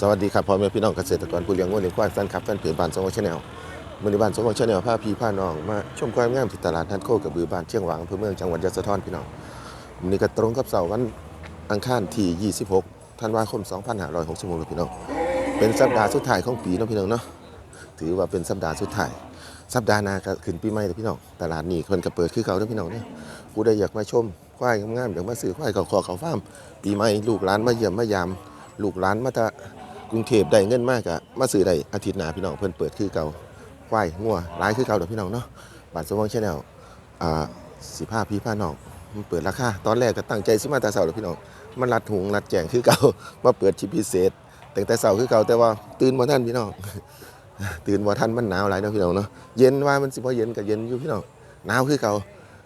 สวัสดีครับพ่อแม่พี่น้องเกษตรกรผู้เลี้ยงวัวเลี้ยงควายแฟนคลับแฟนเพจบ้านสมวังชาแนลมือในบ้านสมวังชาแนลพาพี่พาน้องมาชมความงามที่ตลาดนัดโคกระบือบ้านเชียงหวังอำเภอเมืองจังหวัดยะโสธรพี่น้องวันนี้ก็ตรงกับเสาร์วันอังคารที่26ธันวาคม 2566เลยพี่น้องเป็นสัปดาห์สุดท้ายของปีเนาะพี่น้องเนาะถือว่าเป็นสัปดาห์สุดท้ายสัปดาห์หน้าก็ขึ้นปีใหม่เลยพี่น้องตลาดนี้เพิ่นก็เปิดคือเก่าเด้อพี่น้องเนี่ยผู้ใดอยากมาชมควายงามๆอยากมาซื้อควายเขาคอเขาฟาร์มปีใหม่ลูกหลานมาเยี่ยมมายาม ลูกหลานมาจา กรุงเทพได้เงินมากอะมาซื้อได้อาทิตย์หน้าพี่น้องเพิ่นเปิดคือเก่าควายงัวหลายคือเก่าเด้อพี่น้องเนาะบ้านสมองชาแนลอ่าสิพาพี่พาน้องมันเปิดราคาตอนแรกก็ตั้งใจสิมาแต่เช้าเด้อพี่น้องมันรัดหุงรัดแจงคือเก่ามาเปิดชิปพิเศษแต่แต่เช้าคือเก่าแต่ว่าตื่นบ่ทันพี่น้องตื่นบ่ทันมันหนาวหลายเนาะพี่น้องเนาะเย็นว่ามันสิบ่เย็นก็เย็นอยู่พี่น้องหนาวคือเก่า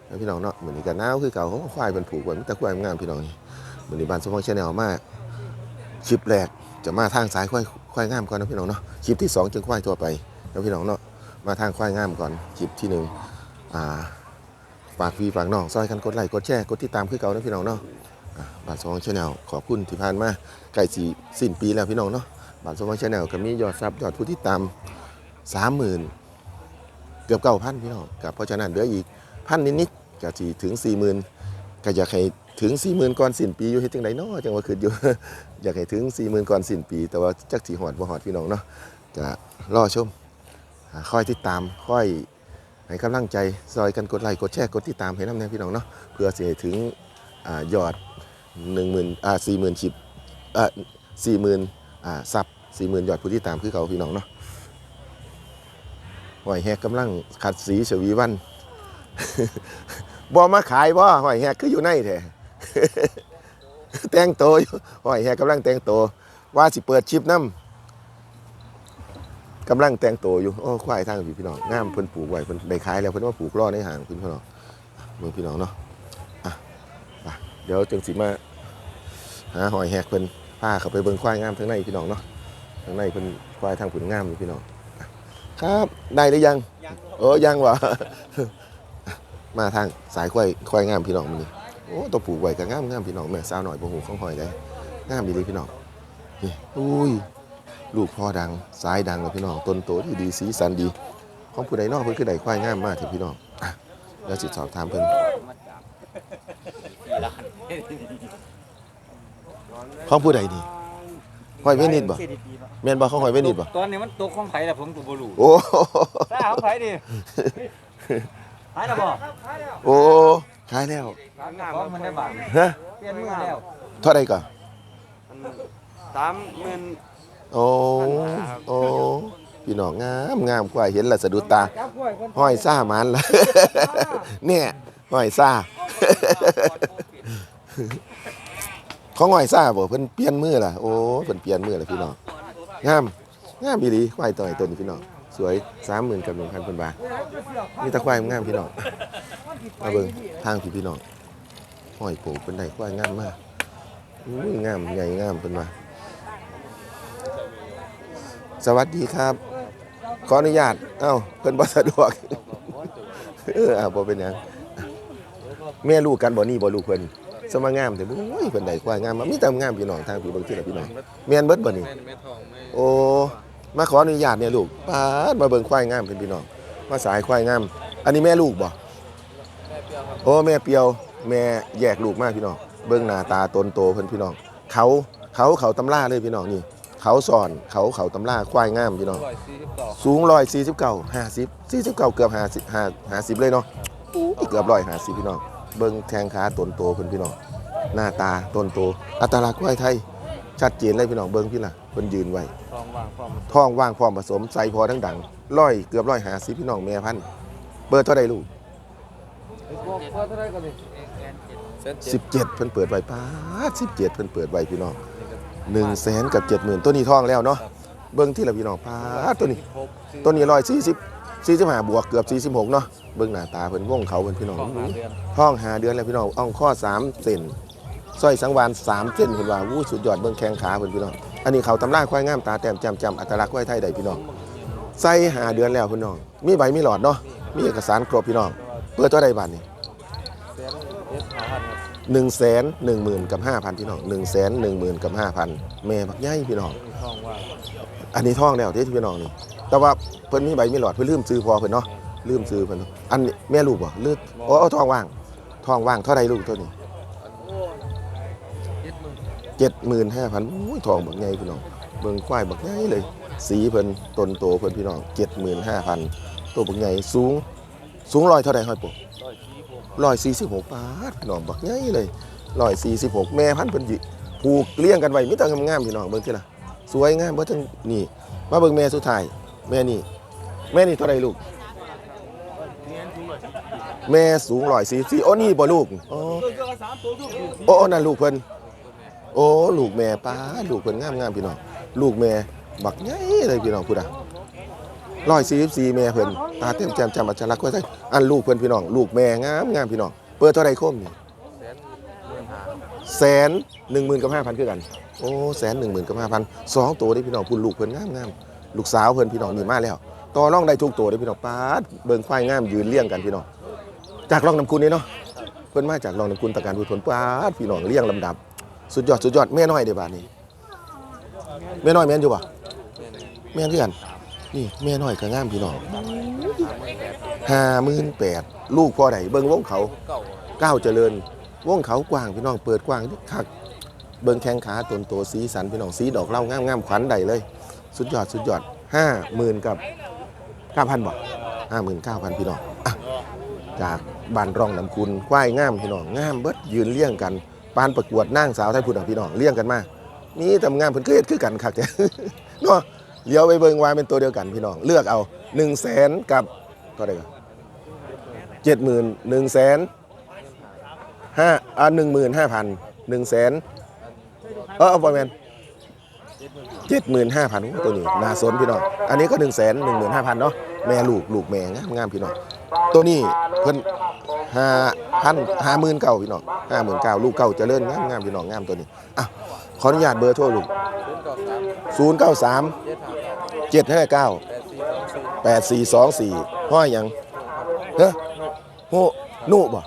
แล้วพี่น้องเนาะเหมือนี้ก็หนาวคือเก่าเขาควายมันผูกไว้มีแต่ควายงามพี่น้องนี่มื้อนี้บ้านสมองชาแนลมาคลิปแรก จะมาทางสายควายควายงามก่อนนะพี่น้องเนาะคลิปที่สองจึงควายทั่วไปนะพี่น้องเนาะมาทางควายงามก่อนคลิปที่หนึ่งอ่าฝากพี่ฝากน้องซอยกันกดไลค์กดแชร์กดติดตามคือเก่านะพี่น้องเนาะบาทสองชาแนลขอบคุณที่ผ่านมาใกล้สีสิ้นปีแล้วพี่น้องเนาะบาทสองชาแนลก็มียอดซับยอดผู้ติดตามสามหมื่นเกือบเก้าพันพี่น้องกับเพราะฉะนั้นเหลืออีกพันนิดๆก็จะถึงสี่หมื่นก็อยากให้ ถึงสี่หมื่นก่อนสิ้นปีอยู่เฮ็ดจังไดเนาะจังว่าคืออยู่ อยากให้ถึง40,000ก่อนสิ้นปี แต่ว่าจักสิหอดบ่หอดพี่น้องเนาะจะรอชมอ่าคอยติดตามคอยให้กำลังใจซอยกันกดไลค์กดแชร์กดติดตามให้นำแน่พี่น้องเนาะเพื่อสิให้ถึงอ่ายอด10,000อ่า40,000ชิปเอ่า40,000อ่าซับ40,000ยอดผู้ติดตามคือเขาพี่น้องเนาะหอยแฮกกำลังขัดสีฉวีวันบ่มาขายบ่หอยแฮกคืออยู่ในแท้ แต่งโตวอยู่หอยแฮกกำลังแต่งโตวว่าสิเปิดชิปน้ำกำลังแต่งโตวอยู่โอ้ควายทางพี่พี่น้องงามเพิ่นปลูกไว้เพิ่นได้ขายแล้วเพิ่นว่าปลูกรอในห่างพี่พี่น้องเมืองพี่น้องเนาะอะไปเดี๋ยวจังสิมาหาหอยแฮกเพิ่นพาเขาไปเบิ่งควายงามทางในพี่น้องเนาะทางในเพิ่นควายทางผุนงามอยู่พี่น้องอะครับได้หรือยังเออยังวะมาทางสายควายควายงามพี่น้องมื้อนี้ โอ้ตัวผูกไว้ก็งามงามพี่น้องแม่สาวหน่อยบ่หูของหอยได้งามดีเลยพี่น้องนี่อุ้ยลูกพ่อดังสายดังเลยพี่น้องต้นโตที่ดีสีสันดี ของผู้ใดเนอกเพิ่นคือได้ควายงามมากเถอะพี่น้องอะแล้วสิสอบถามเพิ่นของผู้ใดนี่หอยเวนิดบ่แม่นบ่ของหอยเวนิดบ่ตอนนี้มันตกของไผแล้วผมก็บ่รู้โอ้ถ้าของไผดิหายแล้วบ่โอ้ ขายแล้วของมันได้บาทฮะเปลี่ยนมือแล้วเท่าใดก่อนสามหมื่นโอ้โอ้พี่น้องงามงามกว่าเห็นและสะดุดตาห้อยซ่ามันละเนี่ยห้อยซ่าของห้อยซ่าบ่เพิ่นเปลี่ยนมือล่ะโอ้เพิ่นเปลี่ยนมือล่ะพี่น้องงามงามอีหลีควายตัวไหนตัวนี้พี่น้อง สวย30,000กับ1,000เพิ่นบาทมีแตะควายงามพี่น้องมาเบิ่งทางพี่พี่น้องห้อยโผเพิ่นได้ควายงามมากอุ้ยงามใหญ่งามเพิ่นว่าสวัสดีครับ ขออนุญาตเอ้าเพิ่นบ่สะดวกเอออ่าบ่เป็นหยังแม่ลูกกันบ่นี่บ่ลูกเพิ่นสมางามแต่โอ้ยเพิ่นได้ควายงามมามีแต่งามพี่น้องทางพี่เบิ่งที่ละพี่น้องแม่นเบิดบ่นี่โอ้ มาขออนุญาตเนี่ยลูกปาดมาเบิ่งควายงามเพิ่นพี่น้อง มาสายควายงาม อันนี้แม่ลูกบ่โอ้แม่เปียว แม่แยกลูกมากพี่น้อง เบิ่งหน้าตาตนโตเพิ่นพี่น้อง เขาเขาเขาตำราเลยพี่น้องนี่ เขาสอนเขาเขาตำราควายงามพี่น้อง สูงร้อยสี่สิบเก้าห้าสิบสี่สิบเก้าเกือบห้าสิบห้าห้าสิบเลยเนาะอู้เกือบร้อยห้าสิบพี่น้อง เบิ้งแทงขาตนโตเพิ่นพี่น้อง หน้าตาตนโต อัตลักษณ์ควายไทย ชัดเจนเลยพี่น้องเบิ้งพี่ล่ะเพิ่นยืนไว้ทองวางพร้อมท้องว่างพร้อมผสมใส่พอทั้งดังร้อยเกือบร้อยห้าสิบพี่น้องแม่พันธุ์เปิดเท่าใดลูกสิบเจ็ดเพิ่นเปิดไว้ป้าสิบเจ็ดเพิ่นเปิดไว้พี่น้องหนึ่งแสนกับเจ็ดหมื่นตัวนี้ท้องแล้วเนาะเบิ้งที่ละพี่น้องป้าตัวนี้ ตัวนี้ร้อยสี่สิบสี่สิบห้าบวกเกือบสี่สิบหกเนาะเบิ้งหน้าตาเพิ่นวงเขาเพิ่นพี่น้องทองหาเดือนท้องหาเดือนแล้วพี่น้องอ่องข้อสามเซน สร้อยสังวานสามเส้นเพิ่นว่าวู้สุดยอดเบิ้งแข้งขาเพิ่นพี่น้องอันนี้เขาตำราควายงามตาแต้มจำจำอัตลักษณ์ควายไทยใดพี่น้องใส่หาเดือนแล้วพี่น้อง มีใบมีหลอดเนาะมีเอกสารครบพี่น้องเปิดตัวใดบาทนี่หนึ่งแสนหนึ่งหมื่นกับห้าพันพี่น้องหนึ่งแสนหนึ่งหมื่นกับห้าพันแม่บักใหญ่พี่น้องทองว่าอันนี้ท่องแล้วที่พี่น้องนี่แต่ว่าเพิ่นมีใบมีหลอดเพิ่นลืมซื้อพอเพิ่นเนาะลืมซื้อเพิ่นเนอันนี้แม่ลูกบ่ลืออ๋อเอาท้องว่างท้องว่างเท่าไรลูกตัวนี้ เจ็ดหมื่นห้าพันโอ้ยทองบักใหญ่พี่น้องเบิ่งควายบักใหญ่เลย สีเพิ่นต้นโตเพิ่นพี่น้องเจ็ดหมื่นห้าพันตัวบักใหญ่สูง สูงร้อยเท่าไรห้อยปุ๊ร้อยสี่สิบหกบาทพี่น้องบักใหญ่เลยร้อยสี่สิบหกแม่พันธุ์เพิ่นสิผูกเลี้ยงกันไว้มีแต่งามๆพี่น้องเบิ่งที่ล่ะสวยงามเบ่ทั้งนี่มาเบิ่งแม่สุดท้ายแม่นี่ แม่นี่เท่าไรลูก แม่สูงร้อยสี่สี่โอ้นี่บ่ลูกอ๋อโอ้โอ้นั่นลูกเพิ่น โอ้ลูกแม่ป้าลูกเพิ่นงามงามพี่น้องลูกแม่บักใหญ่เลยพี่น้องพูดอะร้อยสี่สิบสี่แม่เพิ่นตาเต็มแจ่มจำอัจฉริยะก็ใช่อันลูกเพิ่นพี่น้องลูกแม่งามงามพี่น้องเปิดเท่าไรคมนี่แสนหนึ่งหมื่นกับห้าพันคือกันโอ้แสนหนึ่งหมื่นกับห้าพันสองตัวได้พี่น้องพูดลูกเพิ่นงามงามลูกสาวเพิ่นพี่น้องนี่มาแล้วต่อรองได้ทุกตัวได้พี่น้องป้าดเบิ่งควายงามยืนเลี้ยงกันพี่น้องจากรองน้ำคุณนี่เนาะเพิ่นมาจากรองน้ำคุณตะการผู้ทนป้าดพี่น้องเลี้ยงลำดับ สุดยอดสุดยอดแม่น้อยเด้บาดนี้แม่น้อยแม่นอยู่บ่แม่นคือกัน นี่แม่น้อยก็งามพี่น้องห้าหมื่นแปดลูกพ่อใดเบิ่งวงเขาก้าวเจริญวงเขากว้างพี่น้องเปิดกว้างคักเบิ่งแข้งขาตนโตสีสันพี่น้องสีดอกเล่างามงามขวัญใดเลย สุดยอดสุดยอดห้าหมื่นกับเก้าพันบ่ห้าหมื่นเก้าพันพี่น้องจากบ้านร่องน้ำคุณควายงามพี่น้องงามเบิดยืนเลี้ยงกันานประกวดนางสาวไทยพุทธพี่น้องเลี้ยงกันมามีทำงานเพิ่นก็เฮ็ดคือกันคักแท้เนาะเลี้ยวไปเบิ่งว่าเป็นตัวเดียวกันพี่น้องเลือกเอา1 0 0 0 0แสนกับเท่าไหร่ก็เจ็ดหมื่นหนึ่งแสนห้าอ่าหนึ่งหมื่นห้าพันหนึ่งแสนเออเอาประมาณเจ็ดหมื่นห้าพันตัวนี้นาสนพี่น้อง อันนี้ก็หนึ่งแสนหนึ่งหมื่นห้าพันเนาะแม่ลูกลูกแม่งามงามพี่น้อง ตัวนี้เพิ่นห้าพันห้าหมื่นเก้าพี่น้องห้าหมื่นเก้าลูกเก้าเจริญงามงามพี่น้องงามตัวนี้อะขออนุญาตเบอร์โทรลูกศูนย์เก้าสามเจ็ดห้าเก้าแปดสี่สองสี่ห้อยยังเฮ้ยโหนุบ่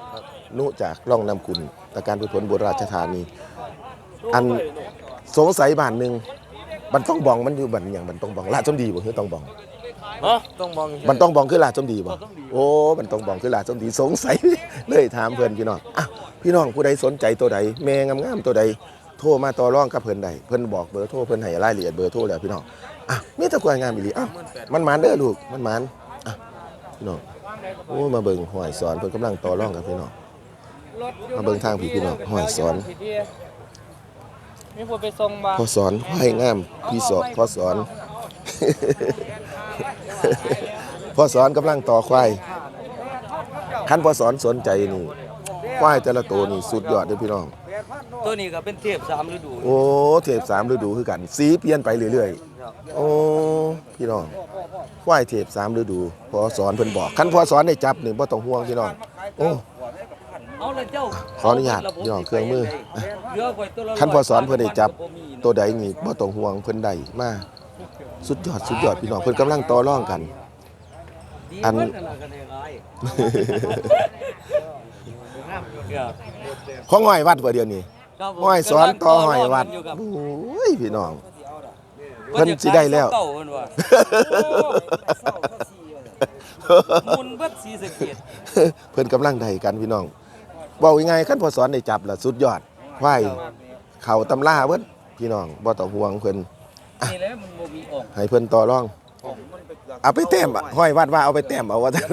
นุจากร่องนำคุณตะการกุศลบุรีราชธานี อันสงสัยบ้านหนึ่งมันต้องบองมันอยู่บันอย่างมันต้องบองลาดสมดีบ่คือต้องบอง ต้องมองมันต้องบองคือลาดสมดีบ่ โอ้ มันต้องบองคือลาดสมดีสงสัย เลยถามเพื่อนพี่น้องอะพี่น้องผู้ใดสนใจตัวใดแม่งามๆตัวใด โทรมาต่อรองกับเพิ่นใด เพิ่นบอกเบอร์โทรเพิ่นให้รายละเอียดเบอร์โทรแล้วพี่น้อง อะมีแตะกวายงามอีหลีอะมันหมานเด้อลูก มันหมานอะพี่น้อง โอ้ มาเบิ่งหอยสอนเพิ่นกำลังต่อรองกับพี่น้อง มาเบิ่งทางพี่พี่น้องห้อยสอน มีคนไปส่งมา พอสอนให้งาม พี่สอนพอสอน พอสอนกำลังต่อควายคันพอสอนสนใจนี่ควายแต่ละตัวนี่สุดยอดเลยพี่น้อง ตัวนี้ก็เป็นเทพสามฤดู โอ้เทพสามฤดูคือกัน สีเปลี่ยนไปเรื่อยๆ โอ้พี่น้องควายเทพสามฤดูพอสอนเพิ่นบอกคันพอสอนได้จับนี่บ่ต้องห่วงพี่น้องโอ้เอาเลยเจ้าขออนุญาตพี่น้องเครื่องมืออะเยอะกว่าตัวละคันพอสอนเพิ่นได้จับตัวใดนี่บ่ต้องห่วงเพิ่นได้มา สุดยอดสุดยอดพี่น้องเพิ่นกำลังต่อรองกัน อัน ของหอยวัดบ่เดียวนี้หอยสอนต่อหอยวัดโอ้ยพี่น้องเพิ่นสิได้แล้วเก่าเพิ่นว่ามุนเบัดสีสะเกดเพิ่นกำลังได้กันพี่น้องเว้ายังไงคันพอสอนได้จับล่ะสุดยอดควายเข้าตำราเพิ่นพี่น้องบ่ต้องห่วงเพิ่น นี่แหละมันบ่มีออกให้เพิ่นต่อรองเอาไปแต้มอะห้อยวัดว่าเอาไปแต้มเอาว่าซั่น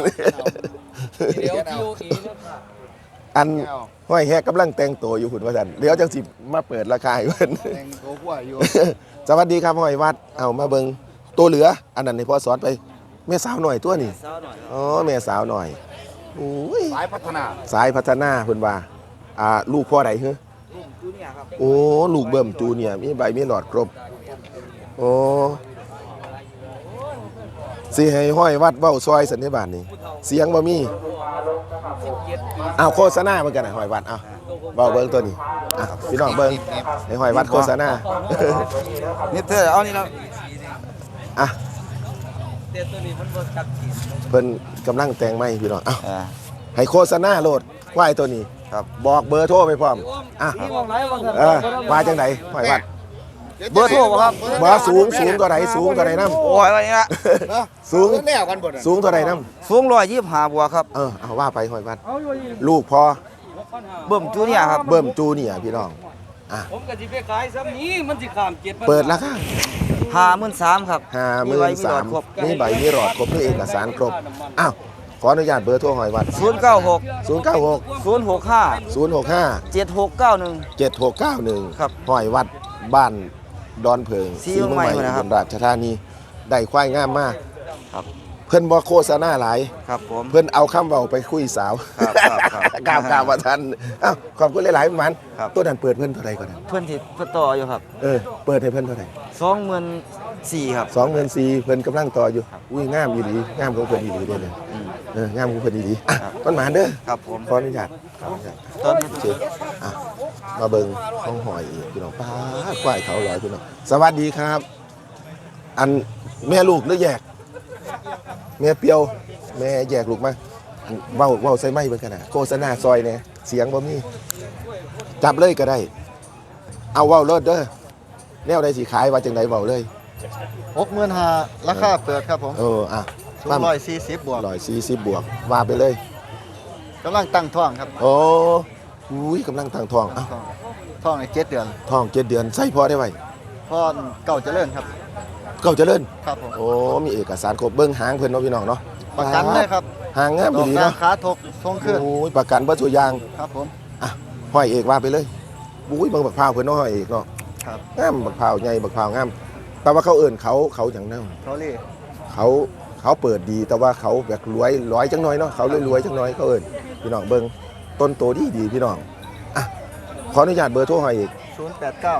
เดี๋ยวคิวอีกอันห้อยแฮกกำลังแต่งตัวอยู่พุ่นว่าซั่นเดี๋ยวจังสิมาเปิดราคาให้เพิ่น แต่งตัวกว่าอยู่ สวัสดีครับห้อยวัด เอามาเบิงตัวเหลือ อันนั้นนี่พอสอนไปแม่สาวหน่อยตัวนี่สาหน่อยอ๋อแม่สาวหน่อยอุ้ยสายพัฒนาสายพัฒนาเพิ่นว่าอ่าลูกพ่อใดเฮ้อลูกจูเนี่ยครับโอ้ลูกเบิ่มจูเนี่ยมีใบมีหลอดครบ โอ้สิให้ห้อยวัดเว้าซอยสันนิบาตนี่เสียงบ่มีอ้าวโฆษณาเหมือนกันน่ะห้อยวัดอ้าวเว้าเบิ่งตัวนี้อะพี่น้องเบิ่งให้ห้อยวัดโฆษณานี่เธอเอานี่แล้วอะเดี๋ยวตัวนี้มันบ่ชัดเจนเพิ่นกำลังแต่งไม้พี่น้องอ้าวอ่าให้โฆษณาโลดควายตัวนี้ ครับ บอกเบอร์โทรไปพร้อมอะนี่มองไหนมองเออมาจังไหนหอยวัด เบอร์โทรบ่ครับ บ่สูงสูงตัวไหนสูงตัวไหนน้โอ้ยอะไรเนี่ยำสูงสูงตัวไหนน้สูงร้อยยี่สิบห้าบวกครับำเออเอาว่าไปหอยวัดเอาอยู่นี่ลูกพอเบิ่มจูเนียร์ครับ เบิ่มจูเนี่ยร์พี่น้อง ผมก็สิไปขายซ้ำนี้มันสิข้ามเจ็ดเปิดราคาห้าหมื่นสามครับห้าหมื่นสามมีใบมีหลอดครบมีเอกสารครบอ้าวขออนุญาตเบอร์โทรหอยวัดศูนย์เก้าหก0 9 6ศูนย์หกห้า0 6 5เจ็ดหกเก้าหนึ่ง7 6 9 1ครับ หอยวัดบ้าน ดอนเพิงสีเมืองใหม่ศนะครับอุบลราชธานีได้ควายงามมากครับเพิ่นบ่โฆษณาหลาย ครับผม เพิ่นเอาคำเว้าไปคุยสาวครับครับครับกล่าวกล่าวว่าท่านอ้าวขอบคุณหลายๆมันครับ ตัวนั้นเปิดเพิ่นเท่าไหร่ก่อนนะเพื่อนที่เพื่อนต่ออยู่ครับเออเปิดให้เพิ่นเท่าไหร่สองหมื่นสี่ครับ สองเงินซีเพิ่นกำลังต่ออยู่ อุ้ยงามอีหลีงามของเพิ่นอีหลีเด้อเนี่ยอืมเอองามของเพิ่นอีหลีอะครับมันหมานเด้อครับผม ขออนุญาตขออนุญาต ตอนนี้โอเคอะ มาเบิ่งของหอยอีกพี่น้องป้าดควายเขาลอยพี่น้องสวัสดีครับ อันแม่ลูกหรือแยก แม่เปียว แม่แยกลูกมาอันเว้าเว้าใส่ไม้เบิ่งกันน่ะโฆษณาซอยแหน่เสียงบ่มีจับเลยก็ได้ เอาเว้าเลิศเด้อแนวใดสิขายว่าจังไดเว้าเลยหกหมื่นห้าราคาเปิดครับผมเอออะสูงร้อยสี่สิบบวกร้อยสี่สิบบวกว่าไปเลยกำลังตั้งท้องครับ โอ้ อุ้ยกำลังตั้งท้องอะท้องท้องในเจ็ดเดือนท้องเจ็ดเดือนใส่พอได้ไว้พ่อเก่าเจริญครับ เก่าเจริญครับผมโอ้มีเอกสารครบเบิ้งหางเพิ่นเนาะพี่น้องเนาะประกันเลยครับหางงามดดีอกดีนาเนาะขาทกทรงขึ้นโอ้ยประกันบ่ตัวอยางครับผมอะห้อยเอกว่าไปเลยอุ้ยเบิ่งบักพร้าวเพิ่นเนาะห้อยเอกเนาะครับงามบักพร้าวใหญ่บักพร้าวงามแต่ว่าเขาเอิ้นเขาเขาหยังนั้นเขาเรียกเขาเขาเปิดดีแต่ว่าเขาแบบรวยรวยจังหน่อยเนาะเขารวยๆจังหน่อยเขาเอิ้นพี่น้องเบิ่ง ต้นโตดีดีพี่น้องอะขออนุญาตเบอร์โทรห้อยเอกศูนย์แปดเก้า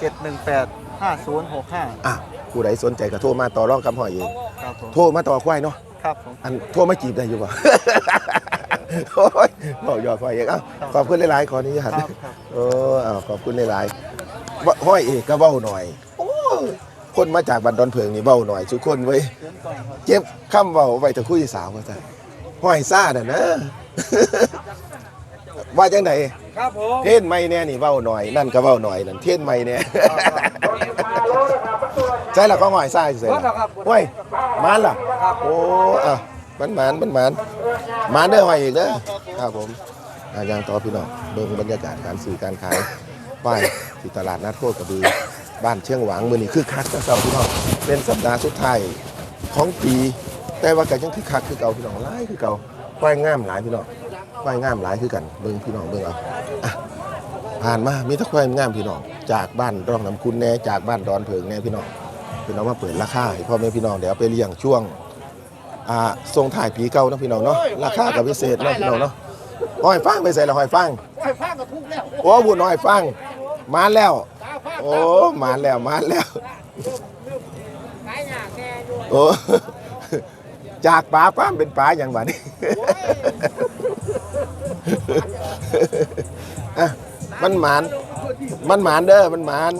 เจ็ดหนึ่งแปดห้าศูนย์หกห้าอะผู้ใดสนใจก็โทรมาต่อรองกับห้อยเอกครับผมโทรมาต่อควายเนาะครับผม อันโทรมาจีบได้อยู่ป่ะ โอ้ยบอกยอดห้อยเอกเอ้าขอบคุณหลายๆขออนุญาตครับครับ เออเอาขอบคุณหลายๆว่าห้อยเอกก็เว้าหน่อยโอ้ยคนมาจากบันดอนเพิงนี่เว้าหน่อยทุกคนเว้ยเจ็บคำเว้าไว้แต่คุยสาวว่าซะห้อยซ่าน่ะนะ ว่าจังไดครับผมเทศไม่แน่นี่เว้าหน่อย นั่นก็เว้าหน่อยนั่นเทศไม่แน่ ใช่ละก็ห้อยซ่าเสร็จห้อยมานล่ะโอ้อะมันหมานมันหมานหมานเด้อห้อยเอกเด้อครับผมอะยังต่อพี่น้องเบิ่งบรรยากาศการซื้อการขายป้ายที่ตลาดนัดโคกระบือบ้านเชียงหวางมือนี้คือคักนะเจ้าพี่น้องเป็นสัปดาห์สุดท้ายของปี แต่ว่าก็ยังคือคักคือเก่าพี่น้องหลายคือเก่าควายงามหลายพี่น้อง ควายงามหลายคือกันเบิ่งพี่น้องเบิ่งเอาอะผ่านมามีแตะควายงามพี่น้อง จากบ้านร่องน้ำคุณแน่จากบ้านดอนเพิงแน่พี่น้องพี่น้องมาเปิดราคาให้พ่อแม่พี่น้องเดี๋ยวเอาไปเลี้ยงช่วงอ่าส่งถ่ายปีเก่าเนาะพี่น้องเนาะราคากับพิเศษเนาะพี่น้องเนาะหอยฟังไปใส่ละหอยฟังหอยฟังก็ทุกแล้วโอ้บุญหอยฟังมาแล้วโอ้มาแล้วมาแล้วโอ้ จากปลาป้ามเป็นปลาอย่างบัดนี้อ่ะมันหมาน มันหมานเด้อ มันหมาน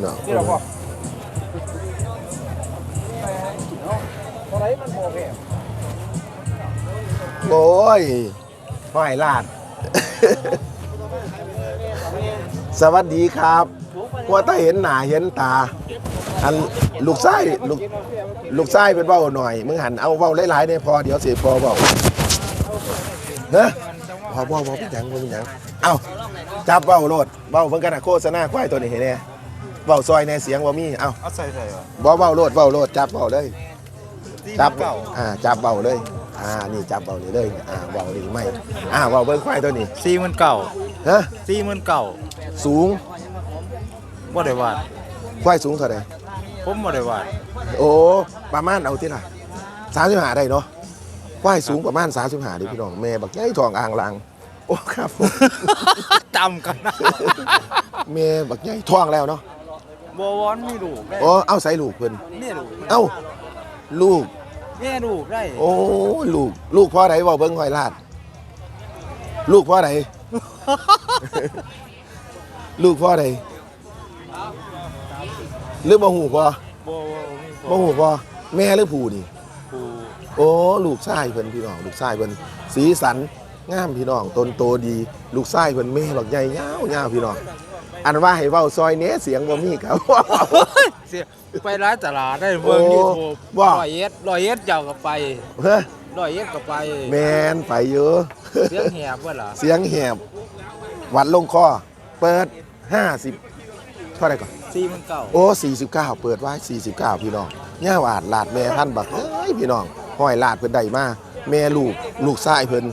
เนาะโอ้ยห้อยลาด สวัสดีครับว่าถ้าเห็นหน้าเห็นตา อัน ลูกไส้ลูกลูกไส้เป็นเบ้าหน่อย มึงหันเอาเบ้าหลายๆเนี่ยพอเดี๋ยวสิพอเบ้าเนอะพอเบ้าเบ้าเป็นหยังบ่เป็นหยังเอ้าจับเบ้าโลดเบ้าเพิ่งกันนะโฆษณาควายตัวนี้เห็นไหมเบ้าซอยในเสียงว่ามีเอ้าเอาใส่ใส่บ่เบ้าโลดเบ้าโลดจับเบ้าเลย จับอ่าจับเบ้าเลย อ่านี่จับเบ้านี่เลยอ่าเบ้านี่ไม่อ่าเบ้าเบิ้งควายตัวนี้สี่หมื่นเก่าฮะสี่หมื่นเก่าสูงบ่ได้วาดควายสูงเท่าไหร่ ผมบ่ได้วาดโอ้ประมาณเอาที่ละสามสิบห้าได้เนาะควายสูงประมาณสามสิบห้าดิพี่น้องแม่บักใหญ่ทองอ่างลังโอ้ครับผมจำกันนะแม่บักใหญ่ทองแล้วเนาะบัววอนมีลูกได้โอ้เอาใส่ลูกเพิ่นแม่ลูกเอ้าลูกแม่ลูกได้โอ้ลูกลูกพ่อไหนบอกเบิ้งหอยลาด ลูกพ่อไหนลูกพ่อไหน หรือบ่หูพ่อบัววอนมีบ่หูพ่อแม่หรือผู้นี่ผู้โอ้ลูกชายเพิ่นพี่น้องลูกชายเพิ่นสีสันงามพี่น้องต้นโตดี ลูกชายเพิ่นแม่บักใหญ่ยาวยาวพี่น้องอันว่าให้เว้าซอยเนี้ยเสียงบ่มีครับ เสียไปร้านตลาดได้เบิ่งโอ้ยูทูบว่า ร้อยเอ็ดร้อยเอ็ดเจ้าก็ไปเฮ้ยร้อยเอ็ดก็ไปแมนไปอยู่เสียงแหบว่าล่ะเสียงแหบหวัดลงคอ เปิด 50 เท่าไหร่ก่อน ซีมันเก่าโอ้49 เปิดไว้49 พี่น้องย่าหวาดลาดแม่พันบักเอ้ยพี่น้องห้อยลาดเพิ่นได้มาแม่ลูกลูกชายเพิ่น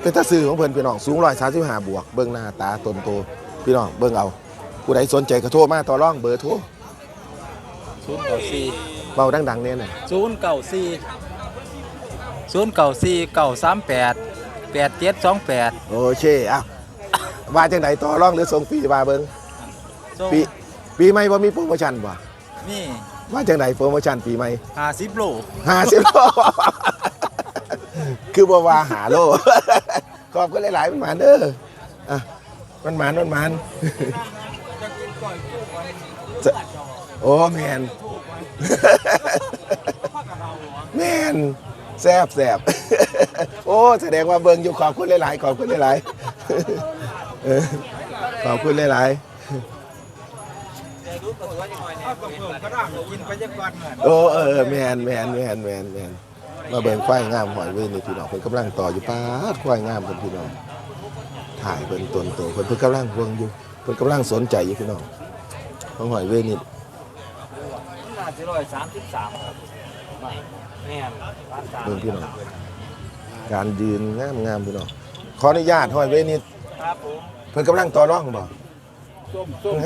เป็นตาซื้อของเพิ่นพี่น้องสูง135บวก เบิ่งหน้าตาตนโตพี่น้องเบิ่งเอา ผู้ใดสนใจก็โทรมาต่อรองเบอร์โทรศูนย์เก่าซีเบาดังๆแน่น่ะศูนย์เก่าซีศูนย์เก่าซีเก่าสามแปดแปดเจ็ดสองแปดโอเคอะว่าจังไดต่อรองหรือส่งฟรีว่าเบิ่ง ปี ปีใหม่บ่มีโปรโมชั่นบ่นี่ว่าจังไดโปรโมชั่นปีใหม่ห้าสิบโลหาสิบโลคือบ่ว่าหาโลขอบคุณหลายๆมันหมานเด้ออะมันหมานมันหมานจะโอ้แมนแมนแซบแซบโอ้แสดงว่าเบิ่งอยู่ขอบคุณหลายๆขอบคุณหลายๆเออขอบคุณหลายๆ โอ้เออแมนแมนแมนแมนแมนมาเบิ่งควายงามหอยเว้ยนี่พี่น้องเพิ่นกำลังต่ออยู่ป้าดควายงามเพิ่นพี่น้องถ่ายเพิ่นตนโตเพิ่นเพิ่นกำลังห่วงอยู่เพิ่นกำลังสนใจอยู่พี่น้องของหอยเว้ยนี่น่าจะร้อยสามสิบสามครับไม่แม่นร้านสามเบิ่งพี่น้องการยืนงามงามพี่น้องขออนุญาตหอยเว้ยนี่ครับผมเพิ่นกำลังต่อรองบ่ส้มส้ม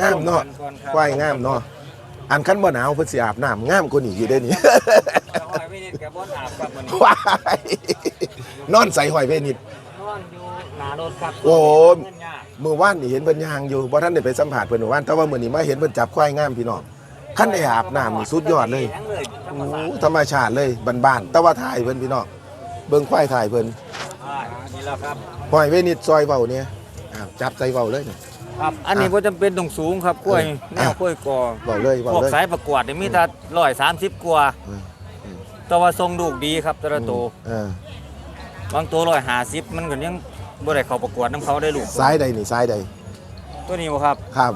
งามเนาะก่อนครับควายงามเนาะอันคันบ่หนาวเพิ่นสิอาบน้ำงามกว่านี้อยู่เด้นี่เอาไว้ไม่นิดกับบอนอาบครับมันควายนอนใส่หอยเว้ยนี่นอนอยู่หนารถครับโอ้เงินยากมื่อวานนี่เห็นเพิ่นย่างอยู่บ่ทันได้ไปสัมผัสเพิ่นเมื่อวานแต่ว่ามื้อนี้มาเห็นเพิ่นจับควายงามพี่น้องคันได้อาบน้ำนี่สุดยอดเลยทั้งเลยธรรมโอ้ศาสตร์ธรรมชาติเลยบ้านๆแต่ว่าถ่ายเพิ่นพี่น้องเบิ่งควายถ่ายเพิ่นอ่านี่แหละครับห้อยเวนิดซอยเว้าเนี่ยอ้าวจับใส่เว้าเลยนี่ ครับ อันนี้ก็จำเป็นต้องสูงครับกล้วยเออแนวกล้วยกอเว้าเลยพเว้าวกเลยสายประกวดนี่มีแต่ร้อยสามสิบกว่าเออเออแต่ว่าทรงดูกดีครับแต่ละตัวเออบางตัวร้อยห้าสิบมันก็ยังบ่ได้เข้าประกวดน้ำเขาได้ลูกซ้ายใดนี่ซ้ายใดตัวนี้บ่ครับ ครับ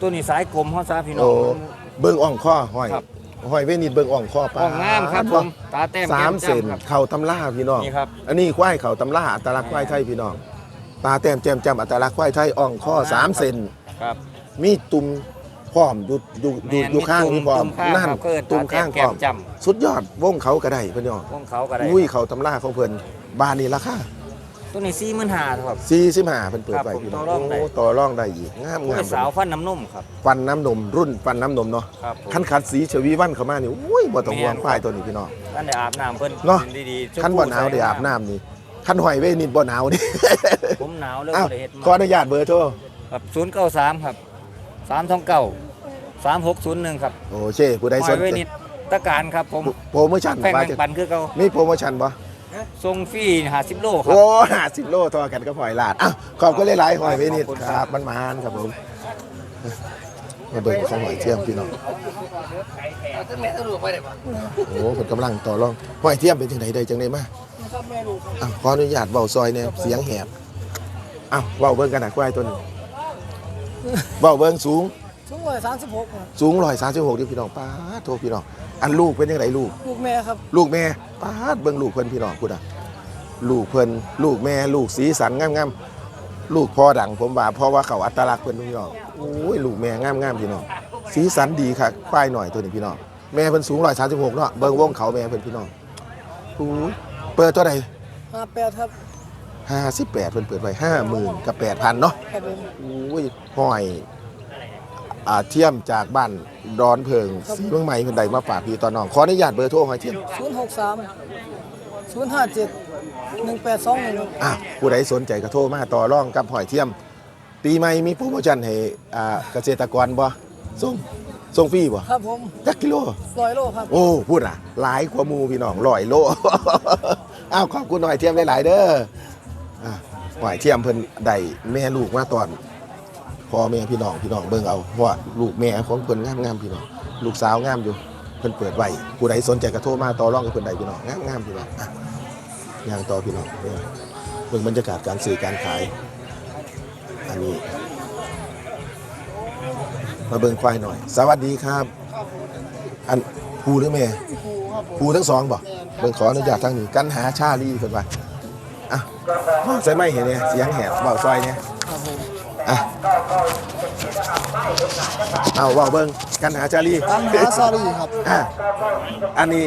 ตัวนี้สายกลมเขาซาพี่น้อโอ้ง เบิ่งอ่องข้อห้อยครับ ห้อยเวนิดเบิ่งอ่องข้อปลาอ่องงามครับผมตาแต้มสามแก้เซนจ้ำครับ เข่าตำล่าพี่น้อง นี่ครับ อันนี้ควายเข่าตำล่าอัตลักษณ์ควายไทยพี่น้อง ตาแต้มแจ่มจำอัตลักษณ์ควายไทยอ่องข้อสามเซนครับ มีตุ่มพร้อมอยู่อยู่อยู่แม่นอยู่ข้างมีนี่พร้อมตุ่มข้างนั่นครับเกิดตุ่มข้างพแก้ร้อมมจ สุดยอดวงเขาก็ได้พี่น้องำพวกเขาก็ได้อุ้ยเขาตำล่าของเพิ่นบ้านนี้ราคาตัวนี้สี่หมื่นห้าครับ45เพิ่นเปิดครับไว้ผมพี่น้องต่อรองได้ โอ้ต่อรองได้อีกงามกล้งาวยมสาวฟันน้ำนมครับฟันน้ำนมรุ่นฟันน้ำนมเนาะครับผม คันขัดสีชวีวันเข้ามานี่อุ้ยบ่ต้องห่วงแม่น ควายตัวนี้พี่น้อง ท่านได้อาบน้ำเพิ่นเนาะ ดีๆชมคันพูบ่หนาวได้อาบน้ำนี่ คันหอยไว้นิดบ่หนาวนี่ ผมหนาวเลยอ้าวบ่ได้เฮ็ดขออนุญาตเบอร์โทรครับศูนย์เก้าสามครับสามสองเก้าสามหกศูนย์หนึ่งครับโอเคผู้ใดสนไว้ใจนิดตะการครับผมโปรโมชั่นแป้งว่าแบ่งจะปันคือเขามีโปรโมชั่นบ่ทรงฟรีห้าสิบโลครัโอ้บห้าสิบโลทอกันก็พลอยลาดอ้าวขอบคุณหลายๆหอยไว้นิดขอบคุณคครัรับ บมันมานครับผมมาเบิ่งของหอยเทียมพี่น้องโอ้เป็นกำลังต่อรองหอยเทียมเป็นจังไดได้จังไดมา อ้าวขออนุญาตเบาซอยเนี่ยเสียงแหบอ้าวเบาเบิ่งกันนะควายตัวนี้เบาเบิ่งสูง สูงร้อยสามสิบหกสูงร้อยสามสิบหกที่พี่น้องป้าดโทพี่น้อง อันลูกเป็นยังไงลูก ลูกแม่ครับ ลูกแม่ป้าดเบิ่งลูกเพิ่นพี่น้องพูดอะลูกเพิ่นลูกแม่ลูกสีสันงามๆลูกพ่อดังผมว่าเพราะว่าเขาอัตลักษณ์เพิ่นพี่น้องโอ้ยลูกแม่งามๆพี่น้องสีสันดีค่ะควายหน่อยตัวนี้พี่น้องแม่เพิ่นสูง136เนาะเบิ่งวงเขาแม่เพิ่นพี่น้องโอ้ย เปิดตัวใดห้าแปดครับ58เพิ่นเปิดไว้50,000กับ8,000เนาะครับผมโอ้ยห้อยอ่าเทียมจากบ้านดอนเพิงสีเมืองใหม่เพิ่นได้มาฝากพี่ตอนน้องขออนุญาตเบอร์โทรหอยเทียมศูนย์หกสามศูนย์ห้าเจ็ดหนึ่งแปดสองหนึ่งอะผู้ใดสนใจก็โทรมาต่อรองกับหอยเทียม ปีใหม่มีโปรโมชั่นให้อ่าเกษตรกรบ่ส่ง ส่งฟรีบ่ครับผมจักกิโล ร้อยโลครับ โอ้พูดอะ หลายกว่าหมูพี่น้องร้อยโล อ้าวขอบคุณหอยเทียมหลายๆเด้ออะหอยเทียมเพิ่นได้แม่ลูกมาตอนพ่อแม่พี่น้องพี่น้องเบิ่งเอาเพราะว่าลูกแม่ของเพิ่นงามๆพี่น้องลูกสาวงามอยู่พิ่นเปิดไว้ผู้ใดสนใจก็โทรมาต่อรองกับเพิ่นได้พี่น้องงามๆพี่น้องอะย่างต่อพี่น้องเบิ่งเบิ่งบรรยากาศการซื้อการขาย อันนี้ มาเบิ่งควายหน่อย สวัสดีครับ อันภูหรือแม่ภูทั้งสองบ่เบิ่งขออนุญาตทางนี้กันหาชาลีเพิ่นว่าอะใส่ไม้เห็นเนี่ยเสียงแหบเบาซอยเนี่ยอะเอาเว้าเบิ่งกันหาชาลีตันหาซารีครับอะอันนี้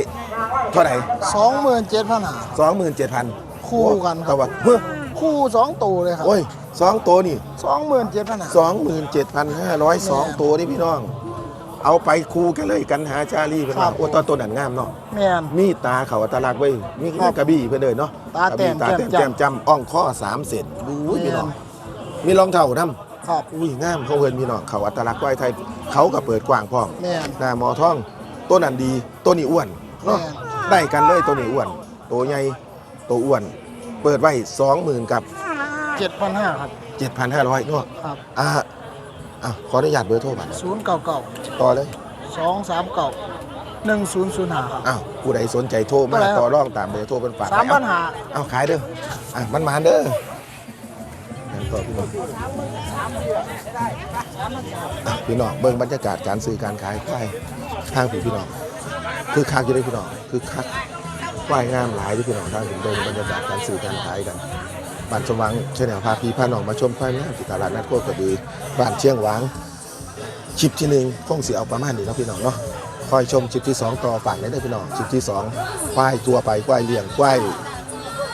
เท่าไหร่สองหมื่นเจ็ดพันหาสองหมื่นเจ็ดพันคู่กันครับแต่ว่าเฮ้ยคู่สองตัวเลยครับโอ้ย สองตัวนี่สองหมื่นเจ็ดพันหาสองหมื่นเจ็ดพันห้าร้อยสองตัวนี่พี่น้อง เอาไปคูกันเลยกันหาชาลีเพื่อนครัว่าบโอ้ตอนตัวนั้นงามเนาะแม่น มีตาเขาอัตลักษณ์ไว้ยมีครับกระบี่เพื่อนเลยเนาะตาแต้มกระบี่ตาแต้มแจ่แจ่มมจำอ่องข้อสามเศษดูพี่น้องมีรองเท้าน้ำครับ อุ้ยงามเขาเพื่อนพี่น้องเขาอัตลักษณ์ไว้ไทยเขาก็เปิดกว้างพร้อมแม่นหน้าหมอท่องตัวนั้นดีตัวนี้อ้วนเนาะแม่ ได้กันเลยตัวนี้อ้วน ตัวใหญ่ตัวอ้วน เปิดไว้สองหมื่นกับ เจ็ดพันห้าครับเจ็ดพันห้าร้อยเนาะครับ อ่าอะขออนุญาตเบอร์โทรบัตรศูนย์เก้าเก้าต่อเลยสองสามเก้าหนึ่งศูนย์ศูนย์ห้าครับ อ้าวผู้ใดสนใจโทรมาเท่าไหร่ครับต่อรองตามเบอร์โทรเป็นฝากสามไว้พันหา เอาขายเด้อ อะ มันมาเด้องั้นต่อพี่น้องอะพี่น้อง เบิ่งบรรยากาศการซื้อการขายควายทางผีพี่น้อง คือคักอยู่ได้อพี่น้อง คือคักควายงามหลายที่พี่น้องทางถึงเบิ่งบรรยากาศการซื้อการขายกัน บ้านสว่างเชนแนวพาพีพาหนองมาชมควายงามที่ตลาดนัดโคกระบือบ้านเชียงหวางคลิปที่หนึ่งคงเสียเอาประมาณนี้เนาะพี่น้องเนาะคอยชมคลิปที่สองต่อฝากได้เลยพี่น้องคลิปที่สองควายตัวไปควายเลี้ยงควาย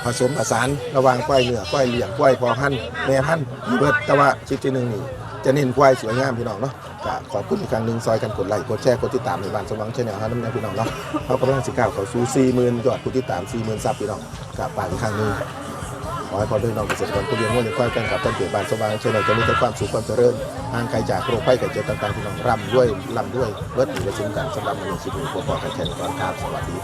ผสมผสานระหว่างควายเนื้อควายเลี้ยงควายพอพันแม่พันธุ์เบิดแต่ว่าคลิปที่หนึ่งนี่จะเน้นควายสวยงามพี่น้องเนาะก็ขอบคุณอีกครั้งหนึ่งซอยกันกดไลค์กดแชร์กดติดตามในบ้านสว่างชาแนลฮะน้ำแน่พี่น้องเนาะเขากำลังสิก้าวเข้าสู่สี่หมื่นยอดผู้ติดตามสี่หมื่นซับพี่น้องกับฝากอีกครั้งหนึ่ง ขอให้พ่อด้วยน้องเกษตรกรผู้เลี้ยงวัวเลี้ยงควายกันกับต้นเกิดบานสว่างเช่นไรจะมีแต่ความสุขความเจริญห่างไกลจากโรคภัยไข้เจ็บต่างๆที่น้องร่ำด้วยร่ำด้วยเบิดอยู่ในสิ่งกันสำหรับมันสิบหนึ่งพวกพ่อกันแทนก่อนครับสวัสดี